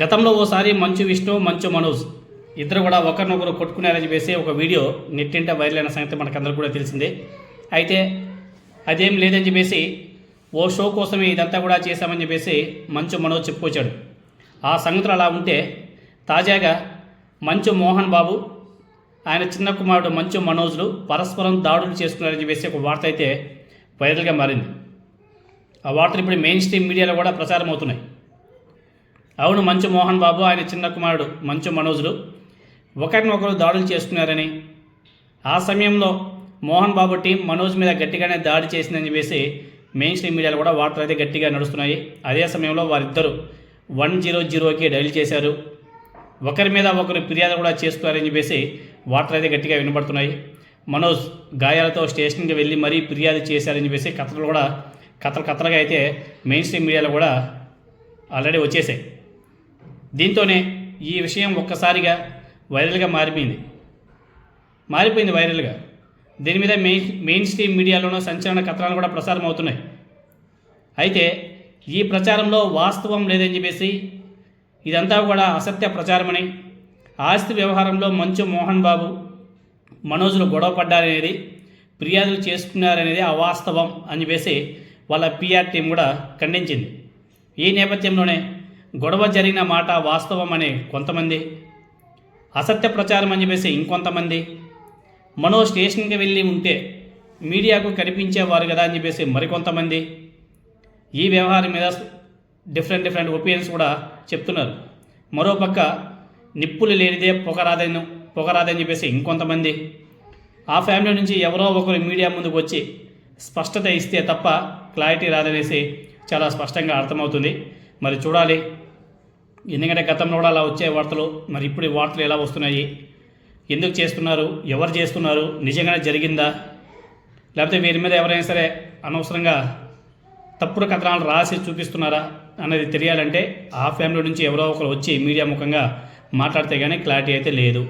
గతంలో ఓసారి మంచు విష్ణు మంచు మనోజ్ ఇద్దరు కూడా ఒకరినొకరు కొట్టుకున్నారని చెప్పేసి ఒక వీడియో నెట్టింట వైరల్ అయిన సంగతి మనకందరికీ కూడా తెలిసిందే. అయితే అదేం లేదని చెప్పేసి ఓ షో కోసమే ఇదంతా కూడా చేశామని చెప్పేసి మంచు మనోజ్ చెప్పుకొచ్చాడు. ఆ సంగతులు అలా ఉంటే తాజాగా మంచు మోహన్ బాబు ఆయన చిన్న కుమారుడు మంచు మనోజ్లు పరస్పరం దాడులు చేసుకున్నారని చెప్పేసి ఒక వార్త అయితే వైరల్గా మారింది. ఆ వార్తలు ఇప్పుడు మెయిన్ స్ట్రీమ్ మీడియాలో కూడా ప్రచారం అవుతున్నాయి. అవును మంచు మోహన్ బాబు ఆయన చిన్న కుమారుడు మంచు మనోజులు. ఒకరినొకరు దాడులు చేసుకున్నారని ఆ సమయంలో మోహన్ బాబు టీం మనోజ్ మీద గట్టిగానే దాడి చేసిందని చెప్పేసి మెయిన్ స్ట్రీమ్ మీడియాలో కూడా వార్తలు అయితే గట్టిగా నడుస్తున్నాయి. అదే సమయంలో వారిద్దరు వన్ జీరో జీరోకి డైల్ చేశారు. ఒకరి మీద ఒకరు ఫిర్యాదు కూడా చేస్తున్నారని చెప్పేసి వార్తలు అయితే గట్టిగా వినబడుతున్నాయి. మనోజ్ గాయాలతో స్టేషన్కి వెళ్ళి మరీ ఫిర్యాదు చేశారని చెప్పేసి కథలు కూడా కథలు కథలుగా అయితే మెయిన్ స్ట్రీమ్ మీడియాలో కూడా ఆల్రెడీ వచ్చేసాయి. దీంతోనే ఈ విషయం ఒక్కసారిగా వైరల్గా మారిపోయింది. మారిపోయింది వైరల్గా. దీని మీద మెయిన్ మెయిన్ స్ట్రీమ్ మీడియాలోనూ సంచలన కథనాలు కూడా ప్రసారం అవుతున్నాయి అయితే ఈ ప్రచారంలో వాస్తవం లేదని చెప్పేసి ఇదంతా కూడా అసత్య ప్రచారమని ఆస్తి వ్యవహారంలో మంచు మోహన్ బాబు మనోజులు గొడవ పడ్డారనేది ఫిర్యాదులు చేసుకున్నారనేది అవాస్తవం అని చెప్పేసి వాళ్ళ పిఆర్ టీం కూడా ఖండించింది. ఈ నేపథ్యంలోనే గొడవ జరిగిన మాట వాస్తవం అనే కొంతమంది అసత్య ప్రచారం అని చెప్పేసి ఇంకొంతమంది మనో స్టేషన్కి వెళ్ళి ఉంటే మీడియాకు కనిపించేవారు కదా అని చెప్పేసి మరికొంతమంది ఈ వ్యవహారం మీద డిఫరెంట్ డిఫరెంట్ ఒపీనియన్స్ కూడా చెప్తున్నారు. మరోపక్క నిప్పులు లేనిదే పొగరాదని పొగరాదని చెప్పేసి ఇంకొంతమంది ఆ ఫ్యామిలీ నుంచి ఎవరో ఒకరు మీడియా ముందుకు వచ్చి స్పష్టత ఇస్తే తప్ప క్లారిటీ రాదనేసి చాలా స్పష్టంగా అర్థమవుతుంది. మరి చూడాలి ఎందుకంటే గతంలో కూడా అలా వచ్చే వార్తలు మరి ఇప్పుడు ఈ వార్తలు ఎలా వస్తున్నాయి ఎందుకు చేస్తున్నారు ఎవరు చేస్తున్నారు నిజంగానే జరిగిందా? లేకపోతే వీరి మీద ఎవరైనా సరే అనవసరంగా తప్పుడు కథనాలు రాసి చూపిస్తున్నారా అనేది తెలియాలంటే ఆ ఫ్యామిలీ నుంచి ఎవరో ఒకరు వచ్చి మీడియా ముఖంగా మాట్లాడితే కానీ క్లారిటీ అయితే లేదు.